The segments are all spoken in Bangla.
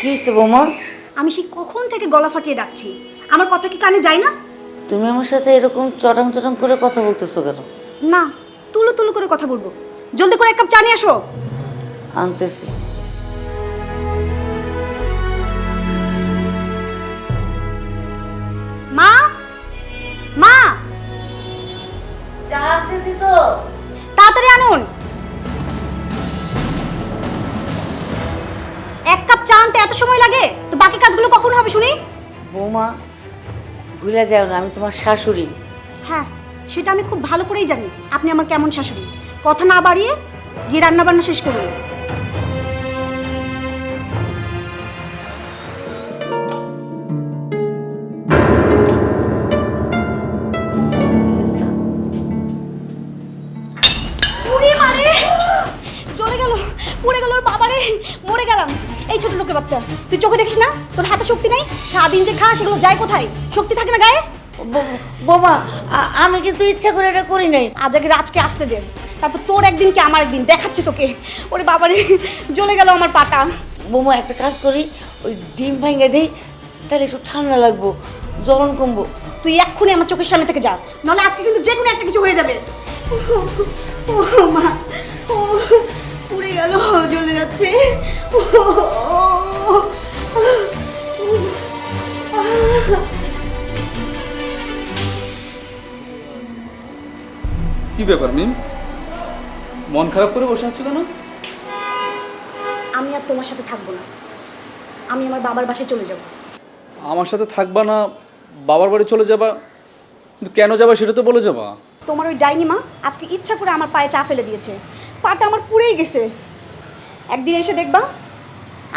কি হয়েছে বৌমা? আমি সেই কখন থেকে গলা ফাটিয়ে ডাকছি? আমার কথা কি কানে যায় না? তুমি আমার সাথে এরকম চটাং চটাং করে কথা বলতেছো কেন? না তুলো তুলো করে কথা বলব। জলদি করে এক কাপ চা নিয়ে আসো। আনতেছি। হবে শুনি? বৌমা ভুলে যাও না আমি তোমার শাশুড়ি। হ্যাঁ সেটা আমি খুব ভালো করেই জানি। আপনি আমার কেমন শাশুড়ি? কথা না বাড়িয়ে গিয়ে রান্নাবান্না শেষ করুন। এই ছোট লোকের বাচ্চা তুই চোখে দেখিস না? তোর হাতে শক্তি নাই? সারাদিন যে খাস সেগুলো যায় কোথায়? শক্তি থাকে না গায়ে? বৌমা আমি কিন্তু ইচ্ছা করে এটা করি নাই। আজ আগে রাজকে আসতে দে। তারপর তোর একদিন কি আমার একদিন? দেখাচ্ছি তোকে। ওরে বাবারে জ্বলে গেল আমার পাটা। বৌমা একটা কাজ করি ওই ডিম ভেঙে দিই তাহলে একটু ঠান্ডা লাগবো জ্বলন কমবো। তুই এক্ষুনি আমার চোখের সামনে থেকে যা। নাহলে আজকে কিন্তু যে কোনো একটা কিছু হয়ে যাবে। ও মা ও পুড়ে গেল জ্বলে যাচ্ছে। কি ব্যাপার মিম? মন খারাপ করে বসে আছো কেন? আমি আর তোমার সাথে থাকব না। আমি আমার বাবার বাসায় চলে যাব। আমার সাথে থাকবা না বাবার বাড়ি চলে যাবা? কিন্তু কেন যাবা সেটা তো বলে যাবা। তোমার ওই ডাইনি মা আজকে ইচ্ছা করে আমার পায়ে চা ফেলে দিয়েছে। পাটা আমার পুড়েই গেছে। একদিন এসে দেখবা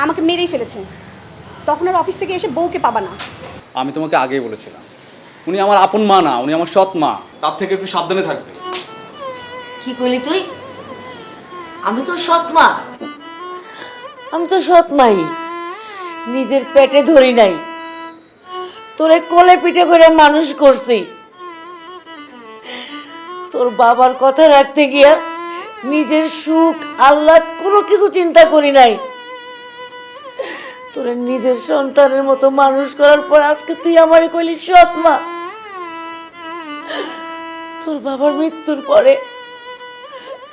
আমাকে মেরেই ফেলেছে। তখন আর অফিস থেকে এসে বউকে পাবা না। আমি তোমাকে আগেই বলেছিলাম। উনি আমার আপন মা না উনি আমার সৎ মা। তার থেকে একটু সাবধানে থাকবে। কি কইলি তুই? আমি তোর সৎ মা। আমি তো সৎ মাই। নিজের পেটে ধরি নাই। তোরে কোলে পিঠে করে মানুষ করছি। তোর বাবার কথা রাখতে গিয়া নিজের সুখ, আহ্লাদ কোনো কিছু চিন্তা করি নাই। তোরে নিজের সন্তানের মতো মানুষ করার পর আজকে তুই আমারে কইলি সৎ মা। তোর বাবার মৃত্যুর পরে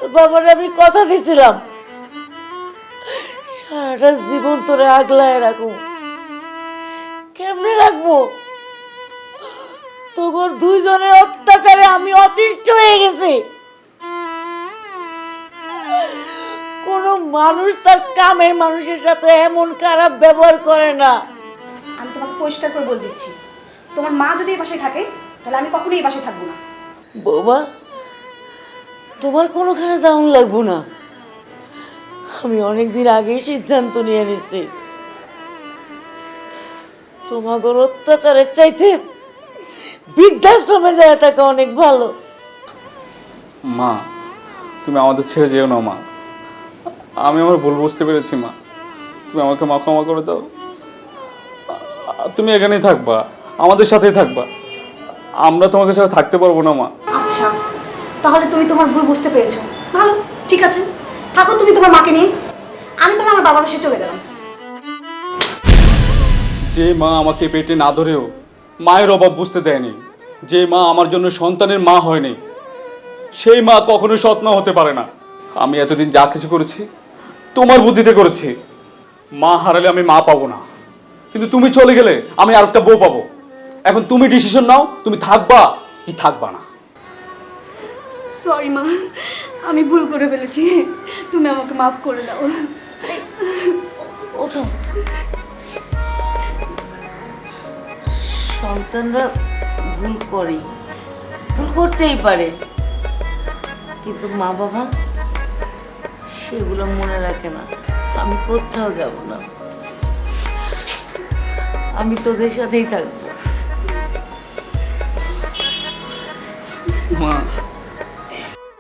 তোর বাবার আমি কথা দিছিলাম। সারাটা জীবন তোরে আগলায় রাখব। কেমনে রাখব? তোর দুইজনের অত্যাচারে আমি অতিষ্ঠ হয়ে গেছি। কোন মানুষ তার কামের মানুষের সাথে এমন খারাপ ব্যবহার করে না। আমি তোমাকে পরিষ্কার করে বলে দিচ্ছি। তোমার মা যদি এই বাসায় থাকে তাহলে আমি কখনোই এই পাশে থাকব না। বৌমা তোমার কোনোখানে যাওয়ান লাগবো না। আমি অনেকদিন আগেই সিদ্ধান্ত নিয়ে নিছি। তোমাগর অত্যাচারের চাইতে বৃদ্ধাশ্রমে যায় থাকা অনেক ভালো। মা, তুমি আমাদের ছেড়ে যেও না, মা। আমি আমার ভুল বুঝতে পেরেছি, মা। তুমি আমাকে মা ক্ষমা করে দাও। তুমি এখানেই থাকবা, আমাদের সাথেই থাকবা। আমরা তোমাকে ছাড়া থাকতে পারব না, মা। তাহলে তুমি তোমার ভুল বুঝতে পেরেছ। ভালো, ঠিক আছে। থাকো তুমি তোমার মাকে নিয়ে। আমি তাহলে আমার বাবার বাসায় চলে গেলাম। যে মা আমাকে পেটে না ধরেও মায়ের অভাব বুঝতে দেয়নি। যে মা আমার জন্য সন্তানের মা হয়নি, সেই মা কখনো সৎ মা হতে পারে না। আমি এতদিন যা কিছু করেছি, তোমার বুদ্ধিতে করেছি। মা হারালে আমি মা পাবো না। কিন্তু তুমি চলে গেলে আমি আর একটা বউ পাবো। এখন তুমি ডিসিশন নাও, তুমি থাকবা কি থাকবা না। সরি মা। আমি ভুল করে ফেলেছি। তুমি আমাকে মাফ করে দাও। ওঠো। সন্তানরা ভুল করে ভুল করতেই পারে। কিন্তু মা বাবা সেগুলো মনে রাখে না। আমি কোথাও যাব না। আমি তোদের সাথেই থাকব। মা